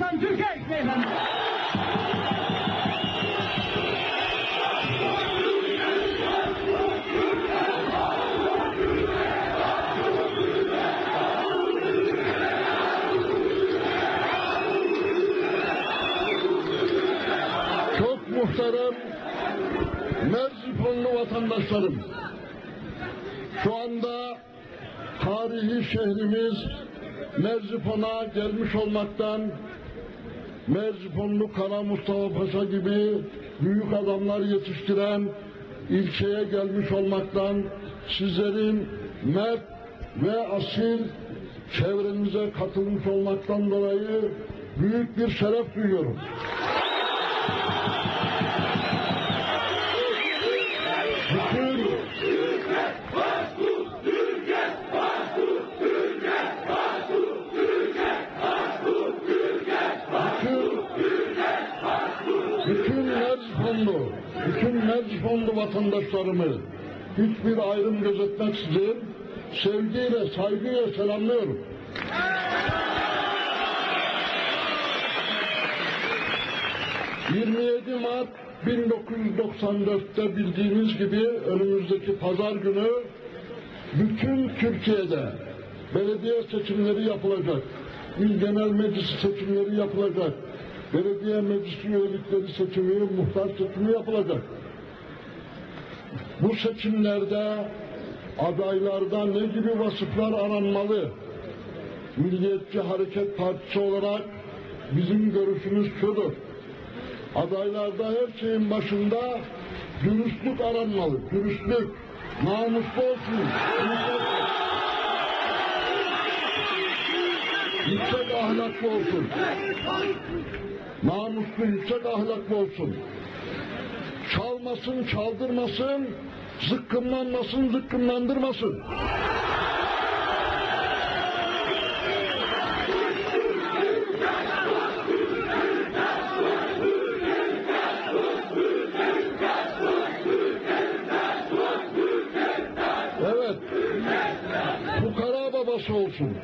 Hasan Türkeş beyefendi. Çok muhterem Merzifonlu vatandaşlarım. Şu anda tarihi şehrimiz Merzifon'a gelmiş olmaktan Merzifonlu Kara Mustafa Paşa gibi büyük adamlar yetiştiren ilçeye gelmiş olmaktan sizlerin mert ve asil çevremize katılmış olmaktan dolayı büyük bir şeref duyuyorum. Bütün Merzifonlu vatandaşlarımı hiçbir ayrım gözetmeksizin sevgiyle, saygıyla selamlıyorum. ...27 Mart 1994'te bildiğiniz gibi önümüzdeki pazar günü bütün Türkiye'de belediye seçimleri yapılacak. İl Genel Meclisi seçimleri yapılacak. Belediye meclisi üyelikleri seçimi, muhtar seçimi yapılacak. Bu seçimlerde adaylarda ne gibi vasıflar aranmalı? Milliyetçi Hareket Partisi olarak bizim görüşümüz şudur. Adaylarda her şeyin başında dürüstlük aranmalı. Dürüstlük, namuslu olsun. Yüksek ahlaklı olsun. Namuslu, yüksek ahlaklı olsun. Çalmasın, çaldırmasın, zıkkımlanmasın, zıkkımlandırmasın. Babası olsun.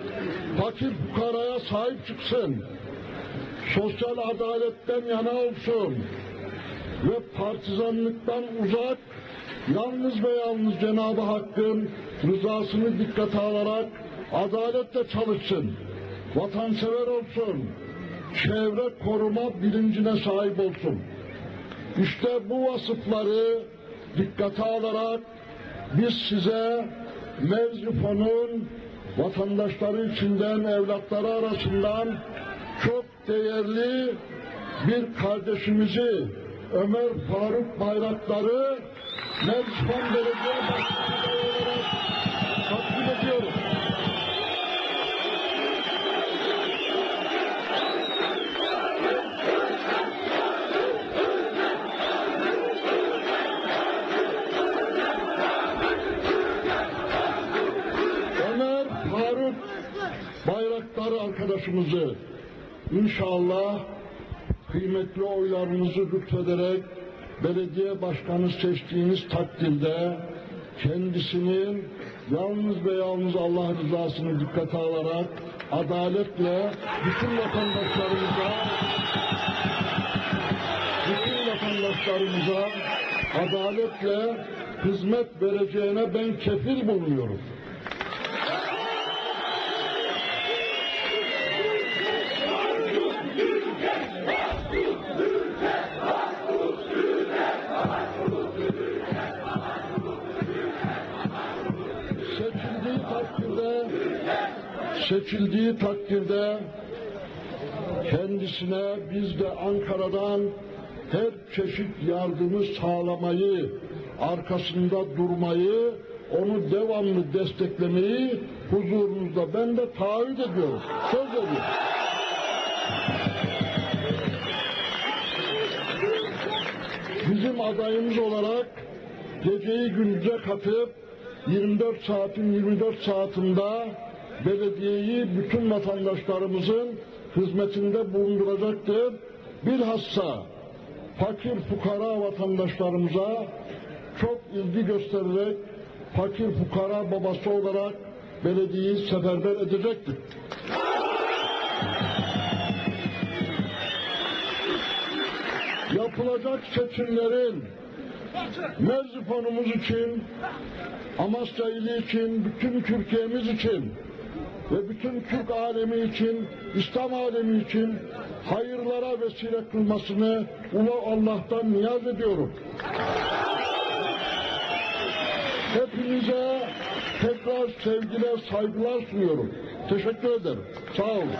Fakir fukaraya sahip çıksın. Sosyal adaletten yana olsun. Ve partizanlıktan uzak, yalnız ve yalnız Cenab-ı Hakk'ın rızasını dikkate alarak adaletle çalışsın. Vatansever olsun. Çevre koruma bilincine sahip olsun. İşte bu vasıfları dikkate alarak biz size Merzifon'un vatandaşları içinden, evlatları arasından çok değerli bir kardeşimizi Ömer Faruk Bayraktar'ı Merzifon Belediye Başkanı olarak takdim ediyorum. Ömer Faruk Bayraktar arkadaşımızı inşallah kıymetli oylarınızı lütfederek belediye başkanı seçtiğiniz takdirde kendisinin yalnız ve yalnız Allah rızasını dikkate alarak adaletle bütün vatandaşlarımıza bütün vatandaşlarımıza adaletle hizmet vereceğine ben kefil bulunuyorum. Takdirde seçildiği takdirde kendisine biz de Ankara'dan her çeşit yardımı sağlamayı, arkasında durmayı, onu devamlı desteklemeyi huzurunuzda ben de taahhüt ediyorum. Söz ediyorum. Bizim adayımız olarak geceyi gündüze katıp 24 saatin 24 saatinde belediyeyi bütün vatandaşlarımızın hizmetinde bulunduracaktır. Bilhassa fakir fukara vatandaşlarımıza çok ilgi göstererek fakir fukara babası olarak belediyeyi seferber edecektir. Yapılacak seçimlerin Merzifonumuz için, Amasya ili için, bütün Türkiye'miz için ve bütün Türk alemi için, İslam alemi için hayırlara vesile kılmasını Ulu Allah'tan niyaz ediyorum. Hepinize tekrar sevgiler, saygılar sunuyorum. Teşekkür ederim. Sağ olun.